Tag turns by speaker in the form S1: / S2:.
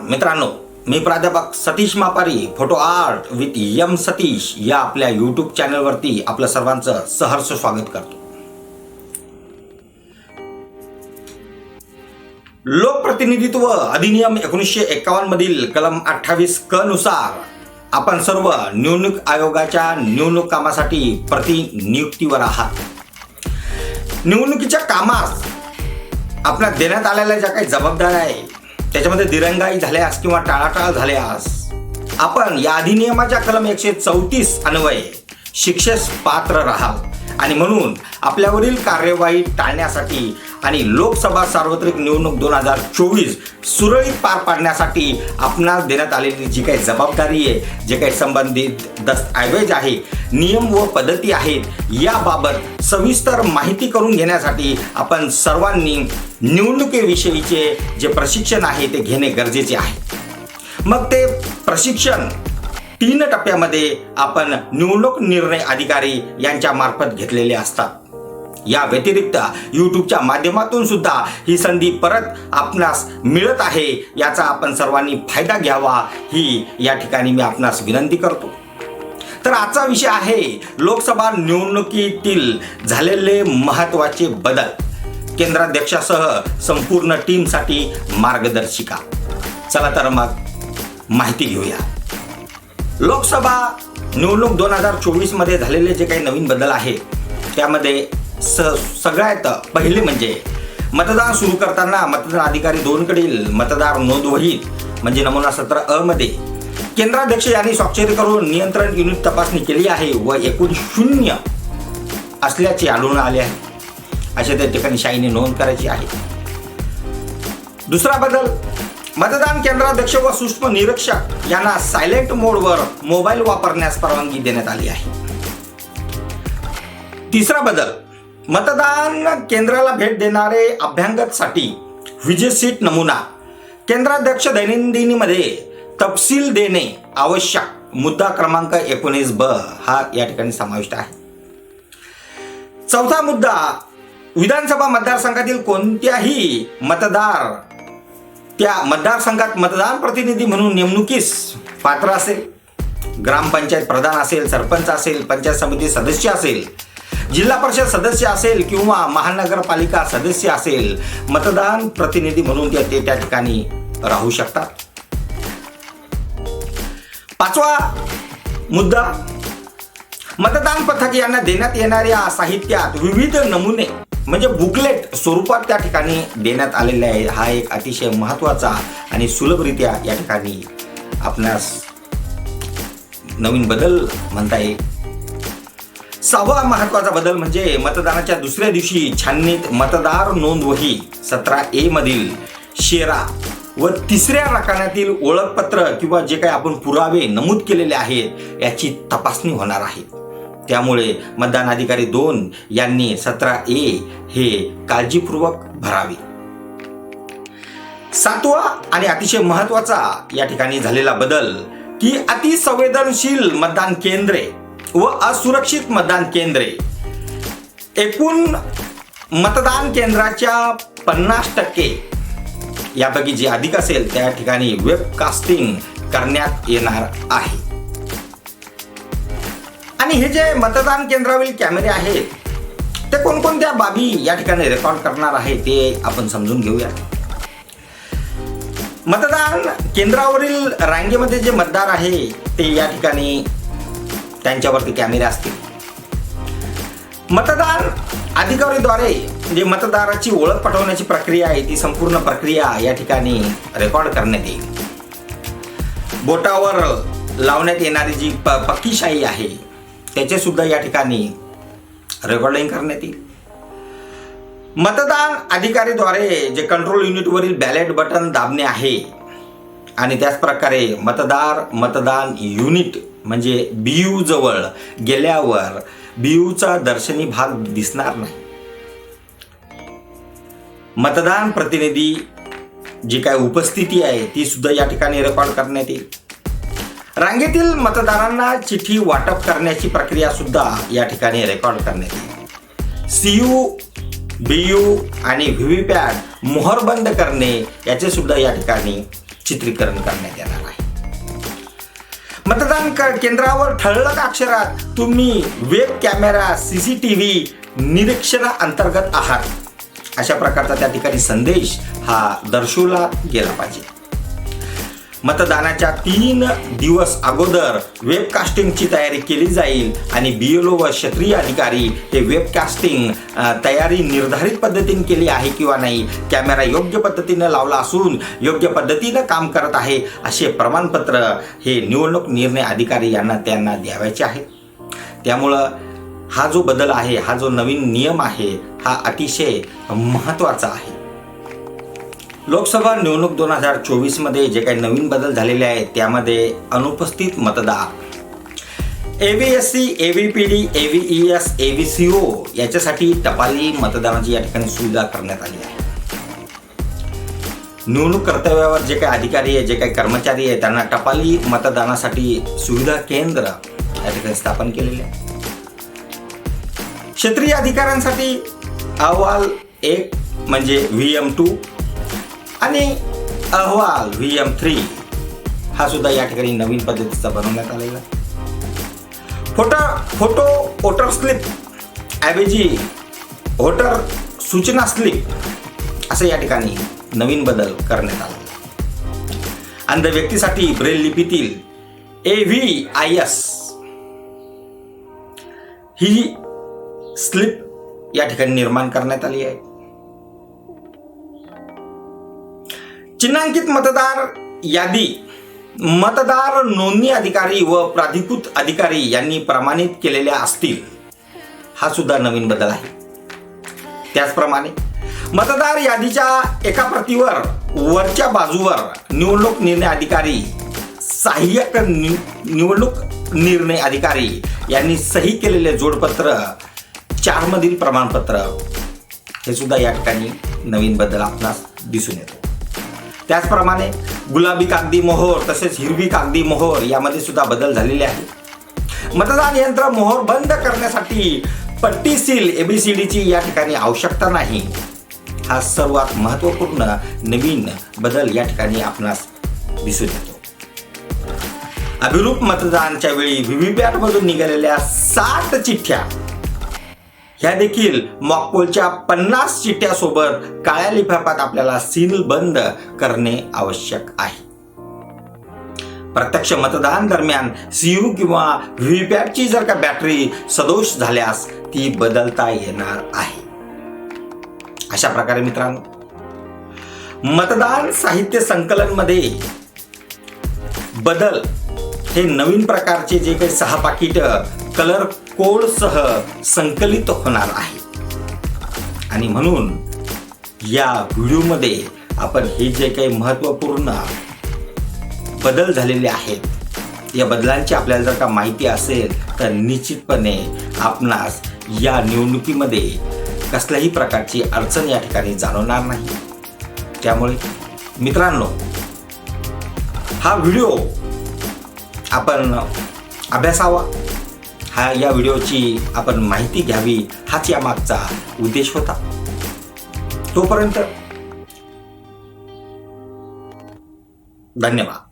S1: मित्रांनो मी प्राध्यापक Satish Mapari photo art with M Satish या आपल्या यूट्यूब चॅनलवरती आपलं सर्वांचं सहर्ष स्वागत करतो. लोकप्रतिनिधित्व अधिनियम एकोणीसशे एकावन्न मधील कलम अठ्ठावीस क नुसार आपण सर्व निवडणूक आयोगाच्या निवडणूक कामासाठी प्रतिनियुक्तीवर आहात. निवडणुकीच्या कामास आपल्या देण्यात आलेल्या ज्या काही जबाबदाऱ्या आहे त्याच्यामध्ये दिरंगाई झाल्यास किंवा टाळाटाळ झाल्यास आपण या अधिनियमाच्या कलम एकशे चौतीस अन्वये शिक्षेस पात्र राहाल. आणि म्हणून आपल्यावरील कार्यवाही टाळण्यासाठी आणि लोकसभा सार्वत्रिक निवडणूक दोन हजार चोवीस सुरळीत पार पाडण्यासाठी आपणास देण्यात आलेली जी काही जबाबदारी आहे जे काही संबंधित दस्तऐवज आहे नियम व पद्धती आहेत याबाबत सविस्तर माहिती करून घेण्यासाठी आपण सर्वांनी निवडणुकीविषयीचे जे प्रशिक्षण आहे ते घेणे गरजेचे आहे. मग ते प्रशिक्षण तीन टप्प्यामध्ये आपण निवडणूक निर्णय अधिकारी यांच्या मार्फत घेतलेले असतात. या व्यतिरिक्त यूट्यूबच्या माध्यमातून सुद्धा ही संधी परत आपणास मिळत आहे याचा आपण सर्वांनी फायदा घ्यावा ही या ठिकाणी मी आपणास विनंती करतो. तर आजचा विषय आहे लोकसभा निवडणुकीतील झालेले महत्त्वाचे बदल. केंद्राध्यक्षासह संपूर्ण टीमसाठी मार्गदर्शिका. चला तर मग माहिती घेऊया. लोकसभा निवडणूक दोन हजार चोवीसमध्ये झालेले जे काही नवीन बदल आहेत त्यामध्ये स सगळ्यात पहिले म्हणजे मतदान सुरू करताना मतदान अधिकारी दोनकडील मतदार नोंदवहीत म्हणजे नमुना सत्र अ मध्ये. केंद्राध्यक्ष यांनी स्वाक्षरी करून नियंत्रण युनिट तपासणी केली आहे व एकूण शून्य असल्याचे आढळून आले आहे. अशा त्या ठिकाणी शाईने नोंद करायची आहे. दुसरा बदल मतदान केंद्राध्यक्ष व सूक्ष्म निरीक्षक यांना सायलेंट मोडवर मोबाईल वापरण्यास परवानगी देण्यात आली आहे. तिसरा बदल मतदान केंद्राला भेट देणारे अभ्यंगसाठी विजय सीट नमुना. केंद्राध्यक्ष दैनंदिनीमध्ये तपशील देणे आवश्यक. मुद्दा क्रमांक एकोणीस ब हा या ठिकाणी समाविष्ट आहे. चौथा मुद्दा विधानसभा मतदारसंघातील कोणत्याही मतदार त्या मतदारसंघात मतदान प्रतिनिधी म्हणून नेमणुकीस पात्र असेल. ग्रामपंचायत प्रधान असेल सरपंच असेल पंचायत समिती सदस्य असेल जिल्हा परिषद सदस्य असेल किंवा महानगरपालिका सदस्य असेल मतदान प्रतिनिधी म्हणून ते ते त्या ठिकाणी राहू शकतात. पाचवा मुद्दा. मतदान पथक यांना देण्यात येणाऱ्या साहित्यात विविध नमुने म्हणजे बुकलेट स्वरूपात त्या ठिकाणी देण्यात आलेले आहे. हा एक अतिशय महत्त्वाचा आणि सुलभरित्या या ठिकाणी आपणास नवीन बदल म्हणता येईल. सहावा महत्त्वाचा बदल म्हणजे मतदानाच्या दुसऱ्या दिवशी छाननीत मतदार नोंदवही. सतरा ए मधील शेरा व तिसऱ्या रकान्यातील ओळखपत्र किंवा जे काही आपण पुरावे नमूद केलेले आहेत याची तपासणी होणार आहे. त्यामुळे मतदान अधिकारी दोन यांनी सतरा ए हे काळजीपूर्वक भरावे. सातवा आणि अतिशय महत्त्वाचा या ठिकाणी झालेला बदल की अतिसंवेदनशील मतदान केंद्रे. व असुरक्षित मतदान केंद्रे. एकूण मतदान केंद्राच्या पन्नास टक्के यापैकी जे अधिक असेल त्या ठिकाणी वेबकास्टिंग करण्यात येणार आहे. आणि हे जे मतदान केंद्रावरील कॅमेरे आहेत ते कोणकोणत्या बाबी या ठिकाणी रेकॉर्ड करणार आहे ते आपण समजून घेऊया. मतदान केंद्रावरील रांगेमध्ये जे मतदार आहे ते या ठिकाणी त्यांच्यावरती कॅमेरे असतील. मतदान अधिकारीद्वारे जे मतदाराची ओळख पटवण्याची प्रक्रिया आहे ती संपूर्ण प्रक्रिया या ठिकाणी रेकॉर्ड करण्यात येईल. बोटावर लावण्यात येणारी जी प पक्कीशाही आहे त्याचे सुद्धा या ठिकाणी रेकॉर्डिंग करण्यात येईल. मतदान अधिकारीद्वारे जे कंट्रोल युनिटवरील बॅलेट बटन दाबणे आहे आणि त्याच प्रकारे मतदार मतदान युनिट म्हणजे बी जवळ गेल्यावर बियूचा दर्शनी भाग दिसणार नाही. मतदान प्रतिनिधी जी काय उपस्थिती आहे ती सुद्धा या ठिकाणी रेकॉर्ड करण्यात येईल. रांगेतील मतदारांना चिठ्ठी वाटप करण्याची प्रक्रिया सुद्धा या ठिकाणी रेकॉर्ड करण्यात येईल. सीयू बीयू आणि व्हीव्हीपॅट पॅट मोहरबंद करणे याचे सुद्धा या ठिकाणी चित्रीकरण करण्यात येणार आहे. मतदान केंद्रावर ठळक अक्षरात तुम्ही वेब कॅमेरा सीसीटीव्ही निरीक्षणा अंतर्गत आहात. अशा प्रकारचा त्या ठिकाणी संदेश हा दर्शवला गेला पाहिजे. मतदानाच्या तीन दिवस अगोदर वेबकास्टिंगची तयारी केली जाईल आणि बी एल ओ व क्षेत्रीय अधिकारी हे वेबकास्टिंग तयारी निर्धारित पद्धतीने केली आहे किंवा नाही कॅमेरा योग्य पद्धतीनं लावला असून योग्य पद्धतीनं काम करत आहे असे प्रमाणपत्र हे निवडणूक निर्णय अधिकारी यांना त्यांना द्यावायचे आहे. त्यामुळं हा जो बदल आहे हा जो नवीन नियम आहे हा अतिशय महत्त्वाचा आहे. लोकसभा निवडणूक दोन हजार चोवीसमध्ये जे काही नवीन बदल झालेले आहेत त्यामध्ये अनुपस्थित मतदार. A V S C A V P D A V E S A V C O याच्यासाठी टपाली मतदानाची या ठिकाणी सुविधा करण्यात आली आहे. निवडणूक कर्तव्यावर जे काही अधिकारी आहे जे काही कर्मचारी आहे त्यांना टपाली मतदानासाठी सुविधा केंद्र या ठिकाणी स्थापन केलेले आहे. क्षेत्रीय अधिकाऱ्यांसाठी अहवाल एक म्हणजे व्ही एम टू आणि अहवाल व्ही एम थ्री हा सुद्धा या ठिकाणी नवीन पद्धतीचा बनवण्यात आलेला फोटो फोटो वोटर स्लिप ऐवजी वोटर सूचना स्लिप असं या ठिकाणी नवीन बदल करण्यात आला अंध व्यक्तीसाठी ब्रेल लिपीतील ए व्ही आय एस ही स्लिप या ठिकाणी निर्माण करण्यात आली आहे. चिन्हांकित मतदार यादी. मतदार नोंदणी अधिकारी व प्राधिकृत अधिकारी यांनी प्रमाणित केलेल्या असतील. हा सुद्धा नवीन बदल आहे. त्याचप्रमाणे मतदार यादीच्या एका प्रतीवर वरच्या बाजूवर निवडणूक निर्णय अधिकारी सहाय्यक नि- निवडणूक निर्णय अधिकारी यांनी सही केलेले जोडपत्र चारमधील प्रमाणपत्र. हे सुद्धा या ठिकाणी नवीन बदल आपणास दिसून येतो. त्याचप्रमाणे गुलाबी कागदी मोहोर तसेच हिरवी कागदी मोहोर यामध्ये सुद्धा बदल झालेले आहे मतदान यंत्र मोहोर बंद करण्यासाठी पट्टी सील एबीसीडीची या ठिकाणी आवश्यकता नाही. हा सर्वात महत्त्वपूर्ण नवीन बदल या ठिकाणी आपणास दिसून येतो. अभिरूप मतदानच्या वेळी व्हीव्हीपॅट मधून निघालेल्या सात चिठ्ठ्या ह्या देखील मॉकपोलच्या पन्नास चिठ्ठ्यासोबत काळ्या लिफाफ्यात आपल्याला सील बंद करणे आवश्यक आहे. प्रत्यक्ष मतदान दरम्यान सीयू किंवा व्हीव्हीपॅटची जर का बॅटरी सदोष झाल्यास ती बदलता येणार आहे. अशा प्रकारे मित्रांनो मतदान साहित्य संकलनमध्ये बदल हे नवीन प्रकारचे जे काही सहा पाकिट कलर कोड सह संकलित होणार आहे. आणि म्हणून या व्हिडिओमध्ये आपण हे जे काही महत्त्वपूर्ण बदल झालेले आहेत या बदलांची आपल्याला जर का माहिती असेल तर निश्चितपणे आपणास या निवडणुकीमध्ये कसल्याही प्रकारची अडचण या ठिकाणी जाणवणार नाही. त्यामुळे मित्रांनो हा व्हिडिओ आपण अभ्यासावा. हा या व्हिडिओची आपण माहिती घ्यावी हाच या मागचा उद्देश होता. तोपर्यंत धन्यवाद.